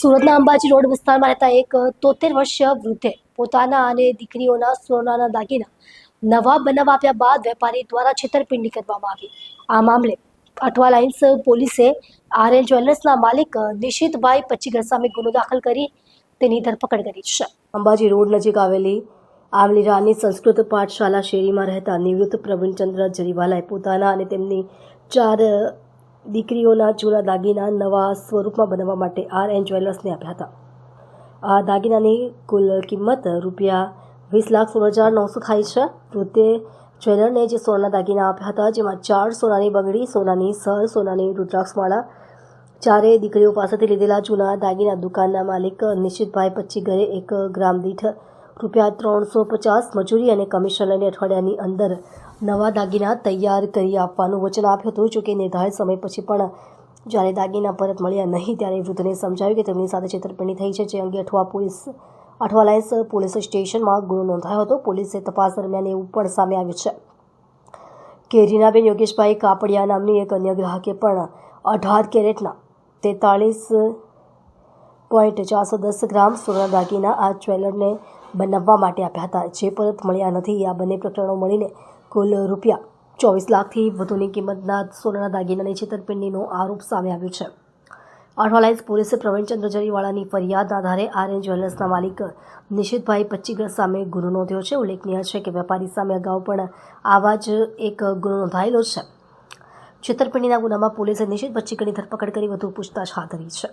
સુરતના અંબાજી રોડ વિસ્તારમાં રહેતા એક તોતેર વર્ષીય વૃદ્ધે પોતાના અને દીકરીઓના સોનાના દાગીના નવા બનાવ આપ્યા બાદ વેપારી દ્વારા છેતરપિંડી કરવામાં આવી. આ મામલે અઠવા લાઇન્સ પોલીસે આર એન જ્વેલર્સના માલિક નિશિતભાઈ પચ્ચીગર સામે ગુનો દાખલ કરી તેની ધરપકડ કરી છે. અંબાજી રોડ નજીક આવેલી આમલીરાની સંસ્કૃત પાઠશાલા શેરીમાં રહેતા નિવૃત્ત પ્રવીણચંદ્ર જરીવાલાએ પોતાના અને તેમની ચાર દીકરીઓના જૂના દાગીના નવા સ્વરૂપમાં બનાવવા માટે આર એન જ્વેલર્સને આપ્યા હતા. આ દાગીનાની કુલ કિંમત રૂપિયા વીસ લાખ સોળ હજાર નવસો થાય છે. વૃદ્ધે જ્વેલરને જે સોનાના દાગીના આપ્યા હતા, જેમાં ચાર સોનાની બંગડી, સોનાની સર સોનાની રુદ્રાક્ષમાળા, ચારેય દીકરીઓ પાસેથી લીધેલા જૂના દાગીના દુકાનના માલિક નિશ્ચિતભાઈ પચ્ચી ઘરે એક ગ્રામ દીઠ રૂપિયા ત્રણસો પચાસ મજૂરી અને કમિશન લઈને અઠવાડિયાની અંદર નવા દાગીના તૈયાર કરી આપવાનું વચન આપ્યું હતું. જોકે નિર્ધારિત સમય પછી પણ જ્યારે દાગીના પરત મળ્યા નહીં, ત્યારે વૃદ્ધને સમજાવ્યું કે તેમની સાથે છેતરપિંડી થઈ છે. જે અંગે Athwa police, Athwa lines police સ્ટેશનમાં ગુનો નોંધાયો હતો. પોલીસે તપાસ દરમિયાન એવું પણ સામે આવ્યું છે કે રીનાબેન યોગેશભાઈ કાપડિયા નામની એક અન્ય ગ્રાહકે પણ અઢાર કેરેટના તેતાળીસ પોઈન્ટ ચારસો દસ ગ્રામ સોના દાગીના આ જ્વેલરને બનાવવા માટે આપ્યા હતા. જે પરત મળ્યા નથી, આ બંને પ્રકરણો મળીને કુલ રૂપિયા ચોવીસ લાખથી વધુની કિંમતના સોનાના દાગીનાની છેતરપિંડીનો આરોપ સામે આવ્યો છે. અઠવાલાઇન્સ પોલીસે પ્રવીણચંદ્ર જરીવાળાની ફરિયાદના આધારે આર એન જ્વેલર્સના માલિક નિશિતભાઈ પચ્ચીગર સામે ગુનો નોંધ્યો છે. ઉલ્લેખનીય છે કે વેપારી સામે અગાઉ પણ આવા જ એક ગુનો નોંધાયેલો છે. છેતરપિંડીના ગુનામાં પોલીસે નિશિત પચ્ચીગરની ધરપકડ કરી વધુ પૂછતાછ હાથ ધરી છે.